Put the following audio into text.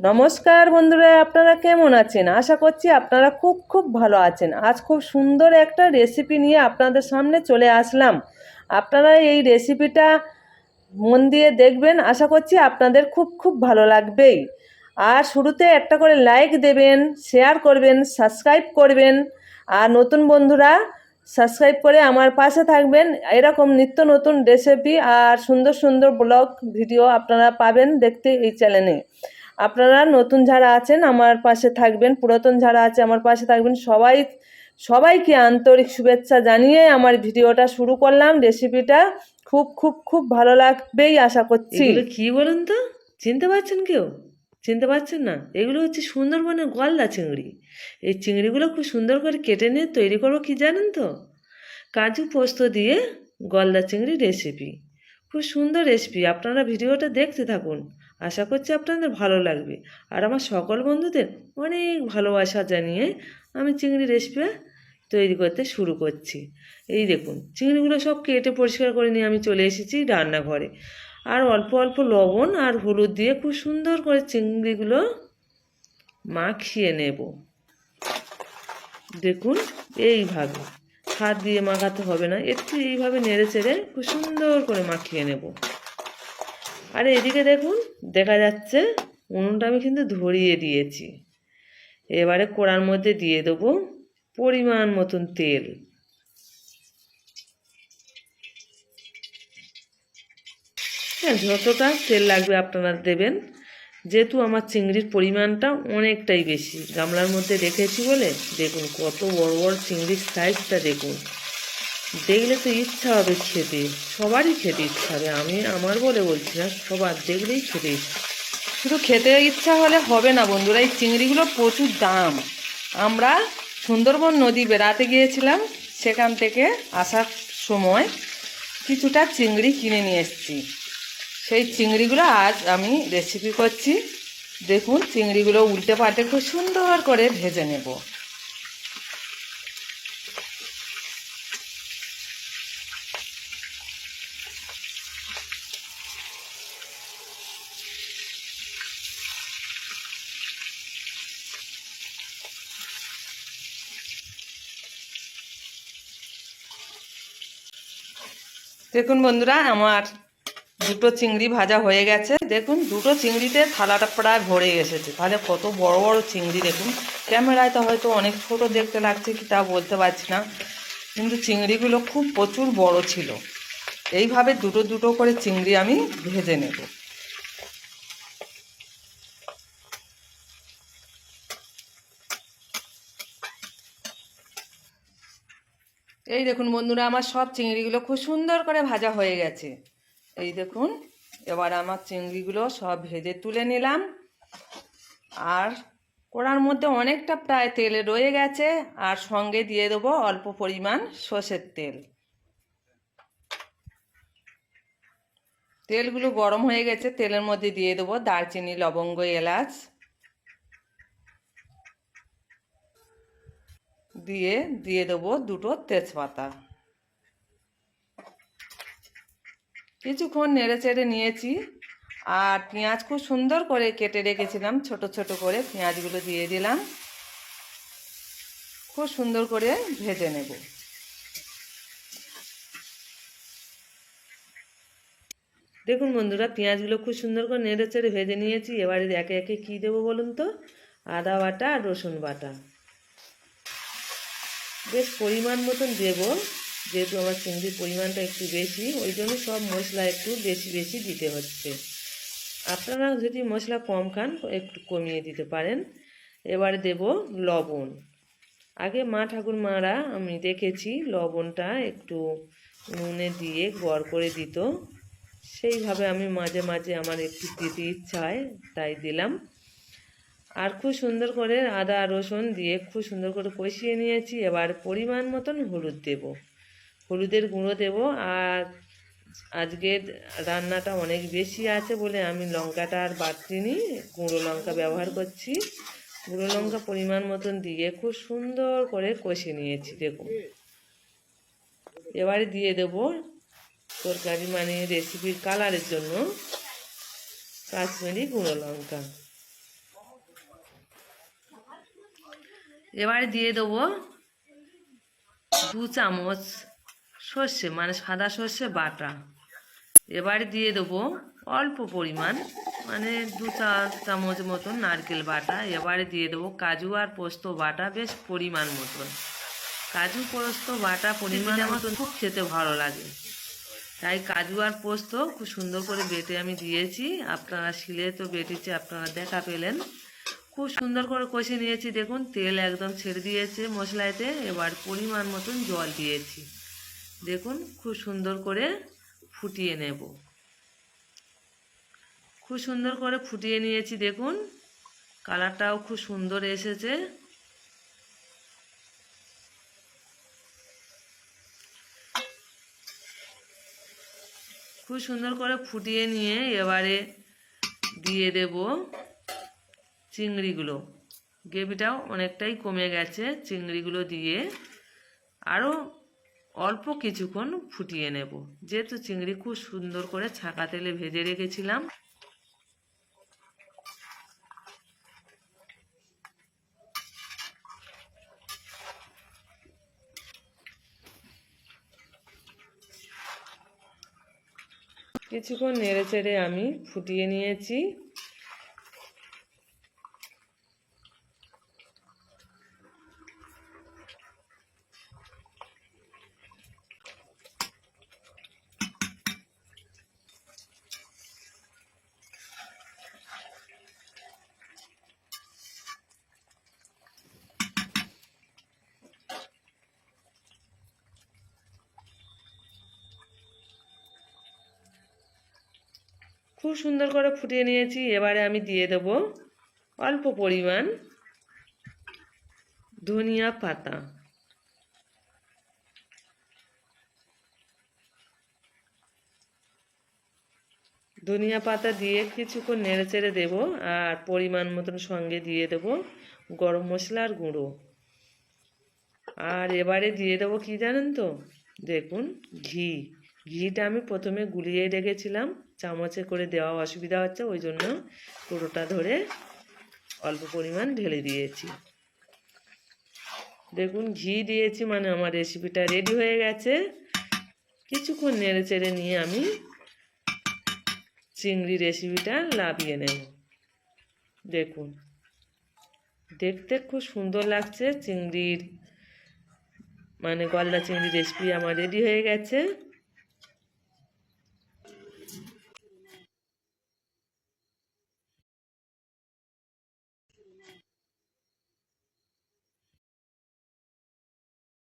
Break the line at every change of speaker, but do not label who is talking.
নমস্কার বন্ধুরা, আপনারা কেমন আছেন? আশা করছি আপনারা খুব খুব ভালো আছেন। আজ খুব সুন্দর একটা রেসিপি নিয়ে আপনাদের সামনে চলে আসলাম। আপনারা এই রেসিপিটা মন দিয়ে দেখবেন, আশা করছি আপনাদের খুব খুব ভালো লাগবেই। আর শুরুতে একটা করে লাইক দেবেন শেয়ার করবেন সাবস্ক্রাইব করবেন। আর নতুন বন্ধুরা সাবস্ক্রাইব করে আমার পাশে থাকবেন। এরকম নিত্য নতুন রেসিপি আর সুন্দর সুন্দর ব্লগ ভিডিও আপনারা পাবেন দেখতে এই চ্যানেলে আপনারা নতুন যারা আছেন, আমার পাশে থাকবেন, পুরাতন যারা আছে, আমার পাশে থাকবেন, সবাই, সবাইকে আন্তরিক শুভেচ্ছা জানিয়ে আমার ভিডিওটা শুরু করলাম। রেসিপিটা খুব খুব খুব ভালো লাগবেই, আশা করছি।
কি বলুন তো? চিনতে পারছেন কেউ? চিনতে পারছেন না? এগুলো হচ্ছে সুন্দরবনের গলদা চিংড়ি। এই চিংড়িগুলো খুব সুন্দর করে কেটে নিয়ে তৈরি করব কি জানেন তো? কাজু পোস্ত দিয়ে গলদা চিংড়ি রেসিপি। খুব সুন্দর রেসিপি। আপনারা ভিডিওটা দেখতে থাকুন। আশা করছি আপনাদের ভালো লাগবে। আর আমার সকল বন্ধুদের অনেক ভালোবাসা জানিয়ে আমি চিংড়ি রেসিপি তৈরি করতে শুরু করছি। এই দেখুন, চিংড়িগুলো সব কেটে পরিষ্কার করে নিয়ে আমি চলে এসেছি রান্নাঘরে। আর অল্প অল্প লবণ আর হলুদ দিয়ে খুব সুন্দর করে চিংড়িগুলো মাখিয়ে নেব। দেখুন, এইভাবে। হাত দিয়ে মাখাতে হবে না, একটু এইভাবে নেড়ে চেড়ে খুব সুন্দর করে মাখিয়ে নেব। আর এদিকে দেখুন, দেখা যাচ্ছে উনুনটা আমি কিন্তু ধরিয়ে দিয়েছি। এবারে কোড়ার মধ্যে দিয়ে দেবো পরিমাণ মতন তেল। হ্যাঁ যতটা তেল লাগবে আপনারা দেবেন। যেহেতু আমার চিংড়ির পরিমাণটা অনেকটাই বেশি, গামলার মধ্যে রেখেছি বলে দেখুন কত বড় বড় চিংড়ির সাইজটা দেখুন। দেখলে তো ইচ্ছা হবে খেতে। সবারই খেতে ইচ্ছা হবে। আমি আমার বলে বলছি না, সবার দেখলেই খেতে
শুধু খেতে ইচ্ছা হলে হবে না বন্ধুরা, এই চিংড়িগুলো প্রচুর দাম। আমরা সুন্দরবন নদী বেড়াতে গিয়েছিলাম, সেখান থেকে আসার সময় কিছুটা চিংড়ি কিনে নিয়ে এসেছি। সেই চিংড়িগুলো আজ আমি রেসিপি করছি। দেখুন, চিংড়িগুলো উল্টে পাল্টে খুব সুন্দর করে ভেজে নেব। দেখুন বন্ধুরা, আমার দুটো চিংড়ি ভাজা হয়ে গেছে। দেখুন, দুটো চিংড়িতে থালাটা প্রায় ভরে এসেছে। তাহলে কত বড় বড় চিংড়ি দেখুন। ক্যামেরায় তো হয়তো অনেক ছোট দেখতে লাগছে কি তা বলতে পারছি না। কিন্তু চিংড়িগুলো খুব প্রচুর বড় ছিল। এইভাবে দুটো দুটো করে চিংড়ি আমি ভেজে নেব। এই দেখুন বন্ধুরা, আমার সব চিংড়িগুলো খুব সুন্দর করে ভাজা হয়ে গেছে। এই দেখুন, এবার আমার চিংড়িগুলো সব ভেজে তুলে নিলাম। আর কড়ার মধ্যে অনেকটা প্রায় তেল রয়ে গেছে, আর সঙ্গে দিয়ে দেবো অল্প পরিমাণ সর্ষের তেল। তেলগুলো গরম হয়ে গেছে, তেলের মধ্যে দিয়ে দেবো দারচিনি, লবঙ্গ, এলাচ। দিয়ে দিয়ে দেবো দুটো তেজপাতা। কিছুক্ষণ নেড়ে চেড়ে নিয়েছি, আর পেঁয়াজ খুব সুন্দর করে কেটে রেখেছিলাম, ছোট ছোট করে পেঁয়াজগুলো দিয়ে দিলাম। খুব সুন্দর করে ভেজে নেব।
দেখুন বন্ধুরা, পেঁয়াজগুলো খুব সুন্দর করে নেড়ে চেড়ে ভেজে নিয়েছি। এবারে একে একে কী দেবো বলুন তো? আদা বাটা আর রসুন বাটা। বেশ পরিমাণ মতন দেবো, যেহেতু আমার চিংড়ির পরিমাণটা একটু বেশি, ওই জন্য সব মশলা একটু বেশি বেশি দিতে হচ্ছে। আপনারা যদি মশলা কম খান, একটু কমিয়ে দিতে পারেন। এবারে দেব লবণ। আগে মা ঠাকুরমারা, আমি দেখেছি লবণটা একটু নুনে দিয়ে গড় করে দিত। সেইভাবে আমি মাঝে মাঝে আমার একটু দিতে ইচ্ছা হয়, তাই দিলাম। আর খুব সুন্দর করে আদা, রসুন দিয়ে খুব সুন্দর করে কষিয়ে নিয়েছি। এবার পরিমাণ মতন হলুদ দেব। হলুদের গুঁড়ো দেব। আর আজকের রান্নাটা অনেক বেশি আছে বলে আমি লঙ্কাটা আর বাড়তিনি গুঁড়ো লঙ্কা ব্যবহার করছি। গুঁড়ো লঙ্কা পরিমাণ মতন দিয়ে খুব সুন্দর করে কষে নিয়েছি, দেখুন। এবারে দিয়ে দেব তরকারি মানে রেসিপির কালারের জন্য কাশ্মীরি গুঁড়ো লঙ্কা। এবারে দিয়ে দেবো দু চামচ সর্ষে মানে সাদা সর্ষে বাটা। এবারে দিয়ে দেবো অল্প পরিমাণ মানে দু চা চামচ মতন নারকেল বাটা। এবারে দিয়ে দেবো কাজু আর পোস্ত বাটা, বেশ পরিমাণ মতন। কাজু, পোস্ত, বাটা পরিমাণ মতন খুব খেতে ভালো লাগে। তাই কাজু আর পোস্ত খুব সুন্দর করে বেটে আমি দিয়েছি। আপনারা শিলে তো বেটেছে, আপনারা দেখা পেলেন। খুব সুন্দর করে কষে নিয়েছি, দেখুন, তেল একদম ছেড়ে দিয়েছে মশলাতে, এবার পরিমাণ মতন জল দিয়েছি। দেখুন, খুব সুন্দর করে ফুটিয়ে নেব। খুব সুন্দর করে ফুটিয়ে নিয়েছি, দেখুন, কালারটাও খুব সুন্দর এসেছে। খুব সুন্দর করে ফুটিয়ে নিয়ে এবারে দিয়ে দেব। চিংড়িগুলো। গ্রেভিটাও অনেকটাই কমে গেছে। চিংড়িগুলো দিয়ে আরও অল্প কিছুক্ষণ ফুটিয়ে নেব। যেহেতু চিংড়ি খুব সুন্দর করে ছাঁকা তেলে ভেজে রেখেছিলাম। কিছুক্ষণ নেড়ে চেড়ে আমি ফুটিয়ে নিয়েছি। খুব সুন্দর করে ফুটিয়ে নিয়েছি, এবারে আমি দিয়ে দেব অল্প পরিমাণ ধনিয়া পাতা। ধনিয়া পাতা দিয়ে কিছুক্ষণ নেড়ে চেড়ে দেবো আর পরিমাণ মতন সঙ্গে দিয়ে দেব গরম মশলার গুঁড়ো। আর এবারে দিয়ে দেবো কি জানেন তো? দেখুন, ঘি। ঘিটা আমি প্রথমে গুলিয়ে রেখেছিলাম, চামচে করে দেওয়া অসুবিধা হচ্ছে, ওই জন্য পুরোটা ধরে অল্প পরিমাণ ঢেলে দিয়েছি। দেখুন, ঘি দিয়েছি মানে আমার রেসিপিটা রেডি হয়ে গেছে। কিছুক্ষণ নেড়ে চেড়ে নিয়ে আমি চিংড়ি রেসিপিটা লাভিয়ে নেব। দেখুন, দেখতে খুব সুন্দর লাগছে, চিংড়ির মানে গলদা চিংড়ি রেসিপি আমার রেডি হয়ে গেছে।